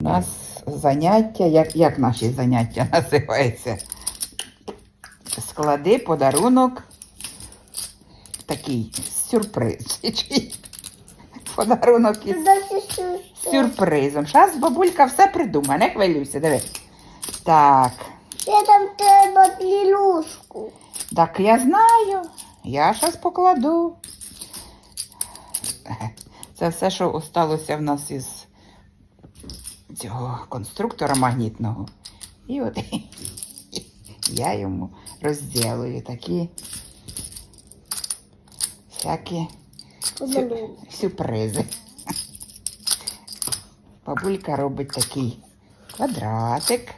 У нас заняття, як, як наші заняття називаються? Склади подарунок. Такий сюрприз. Подарунок із сюрпризом. Зараз бабулька все придумає, не хвилюйся, диви. Так, Ще там треба плілушку. так я знаю. Я зараз покладу. Це все, що осталося в нас із цього конструктора магнітного. І от я йому розділую такі всякі сю- сюрпризи. Бабулька робить такий квадратик.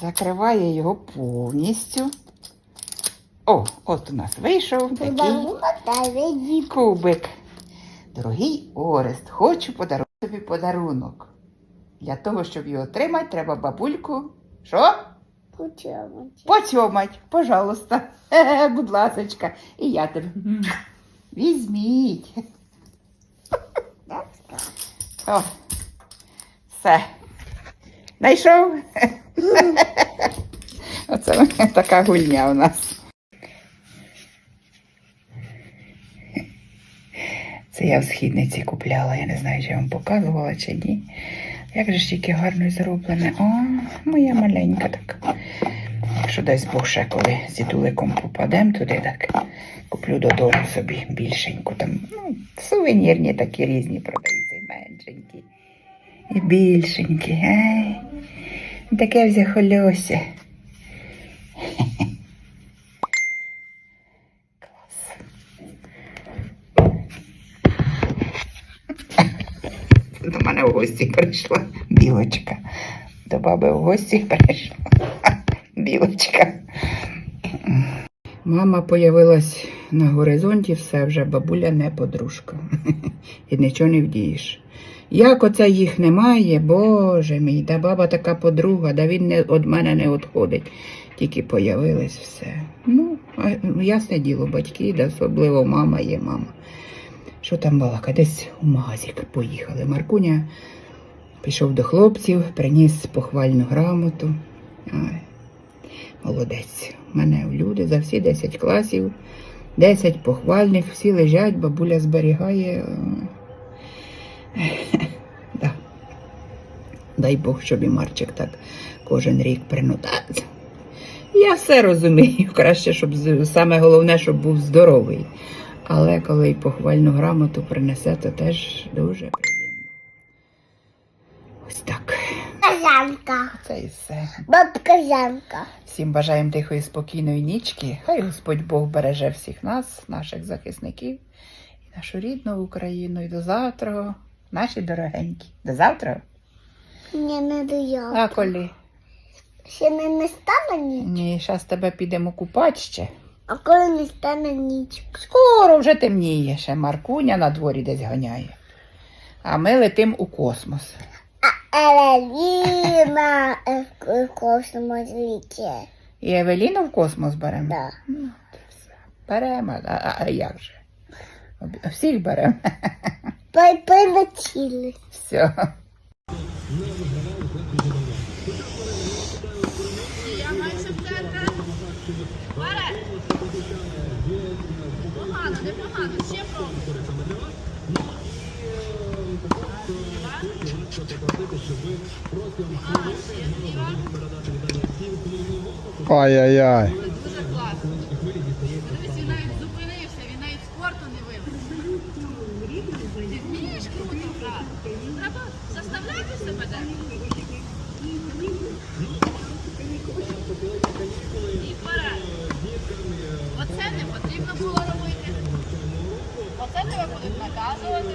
Закриває його повністю. О, от у нас вийшов такий Такий. кубик. Дорогий Орест, хочу подарувати тобі подарунок. Для того, щоб його отримати, треба бабульку. Що? Поцьомать, пожалуйста. Е, Будь ласочка. І я тебе. Візьміть. О, все. Найшов? Оце така гульня у нас. Це я в східниці купляла, я не знаю, чи я вам показувала чи ні. Як же ж тільки гарно зроблене. О, моя маленька така. Якщо дасть Бог ще коли з дідуликом попадемо туди, так куплю додому собі більшеньку. Там ну, сувенірні такі різні продаються, і меншенькі, і більшенькі. Ей, таке взяхольося. Клас. До мене в гості прийшла білочка. До баби в гості прийшла білочка. Мама появилась на горизонті, все вже бабуля не подружка. І нічого не вдієш. Як оце їх немає, боже мій, да баба така подруга, да він не, від мене не відходить. Тільки появилось все. Ну, ну, ясне діло, батьки, да особливо мама є мама. Що там балака? Десь у магазик поїхали. Маркуня пішов до хлопців, приніс похвальну грамоту. Ай, молодець. У мене люди за всі 10 класів, 10 похвальних, всі лежать, бабуля зберігає. Да. Дай Бог, щоб і Марчик так кожен рік принудав. Я все розумію. Краще, щоб саме головне, щоб був здоровий. Але коли й похвальну грамоту принесе, то теж дуже Казанка. Це і все. Бабка Жанка. Всім бажаємо тихої, спокійної нічки. Хай Господь Бог береже всіх нас, наших захисників, і нашу рідну Україну. І до завтра, наші дорогенькі. До завтра? Ні, не дояв. А коли? Ще не, не стане ніч. Ні, зараз тебе підемо купати ще. А коли не стане ніч? Скоро вже темніє, ще Маркуня на дворі десь ганяє. А ми летим у космос. Елевіна в кожному світі. І Евеліну в космос беремо. Да. Ну. Беремо, а, а, а як же? Всіх беремо. Пой- Все. Погано, непогано, ще пробуй. Ай-яй-яй. Дуже класно. Він навіть зупинився, він навіть спорту не вивез. Ти вмієш круто грати. Треба себе деколи. І вперед. Оце не потрібно було робити. Оце тебе будуть наказувати.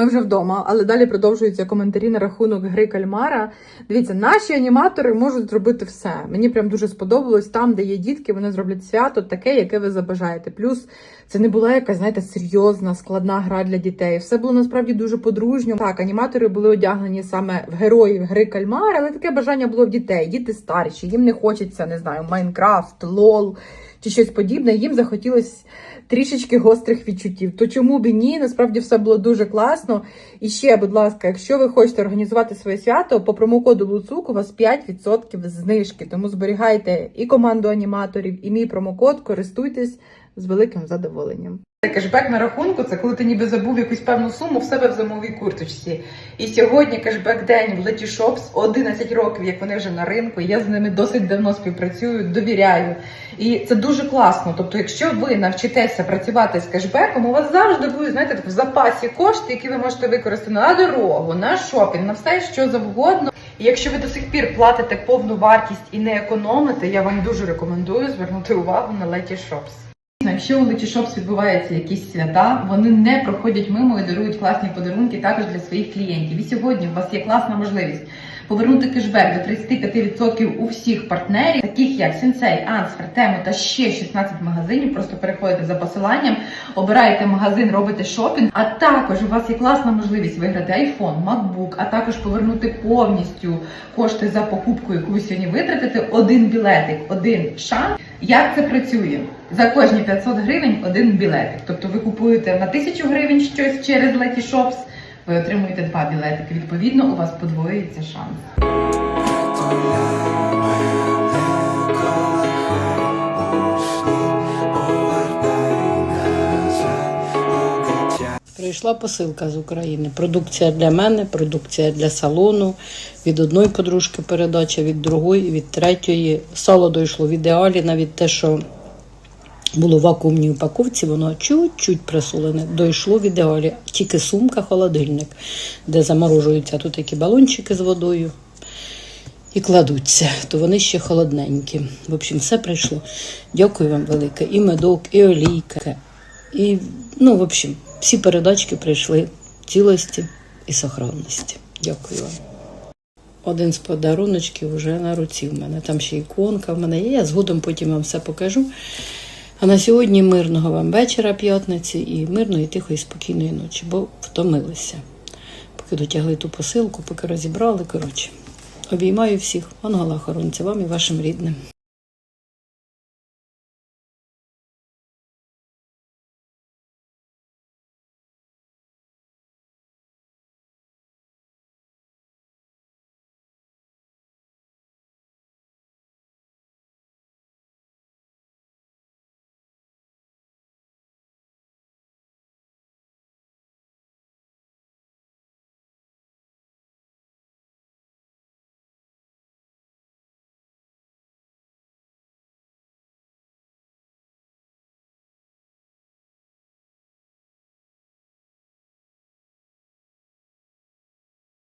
Ми вже вдома, але далі продовжуються коментарі на рахунок гри кальмара. Дивіться, наші аніматори можуть зробити все. Мені прям дуже сподобалось там, де є дітки, вони зроблять свято таке, яке ви забажаєте. Плюс це не була якась, знаєте, серйозна, складна гра для дітей. Все було насправді дуже подружньо. Так, аніматори були одягнені саме в героїв гри кальмара, але таке бажання було в дітей. Діти старші, їм не хочеться, не знаю, Майнкрафт, лол чи щось подібне, їм захотілося трішечки гострих відчуттів. То чому б і ні? Насправді все було дуже класно. І ще, будь ласка, якщо ви хочете організувати своє свято, по промокоду Луцук у вас 5% знижки. Тому зберігайте і команду аніматорів, і мій промокод, користуйтесь з великим задоволенням. Кешбек на рахунку це коли ти ніби забув якусь певну суму в себе в зимовій курточці. І сьогодні кешбек день в Letty Shops 11 років, як вони вже на ринку. Я з ними досить давно співпрацюю, довіряю. І це дуже класно. Тобто, якщо ви навчитеся працювати з кешбеком, у вас завжди будуть знаєте, в запасі кошти, які ви можете використати на дорогу, на шопінг, на все що завгодно. І якщо ви до сих пір платите повну вартість і не економите, я вам дуже рекомендую звернути увагу на Letty Якщо у Shops відбуваються якісь свята, вони не проходять мимо і дарують класні подарунки також для своїх клієнтів. І сьогодні у вас є класна можливість повернути кешбек до 35% у всіх партнерів, таких як Sensei, Answer, Temu та ще 16 магазинів. Просто переходите за посиланням, обираєте магазин, робите шопінг. А також у вас є класна можливість виграти iPhone, MacBook, а також повернути повністю кошти за покупку, яку ви сьогодні витратите. Один білетик, один шанс. Як це працює? За кожні 500 гривень один білетик. Тобто ви купуєте на 1000 гривень щось через Letyshops, Shops, ви отримуєте два білетики. Відповідно, у вас подвоюється шанс. Прийшла посилка з України. Продукція для мене, продукція для салону. Від одної подружки передача, від другої, від третьої. Сало дійшло в ідеалі, навіть те, що було в вакуумній упаковці, воно чуть-чуть присолене. Дійшло в ідеалі. Тільки сумка, холодильник, де заморожуються тут такі балончики з водою. І кладуться, то вони ще холодненькі. В общем, все прийшло. Дякую вам велике. І медок, і олійка, і, ну, в общем, всі передачки прийшли цілості і сохранності. Дякую вам. Один з подаруночків вже на руці в мене. Там ще іконка в мене є. Я згодом потім вам все покажу. А на сьогодні мирного вам вечора п'ятниці і мирної, тихої, спокійної ночі, бо втомилися. Поки дотягли ту посилку, поки розібрали. Коротше, обіймаю всіх. Ангола охоронця вам і вашим рідним.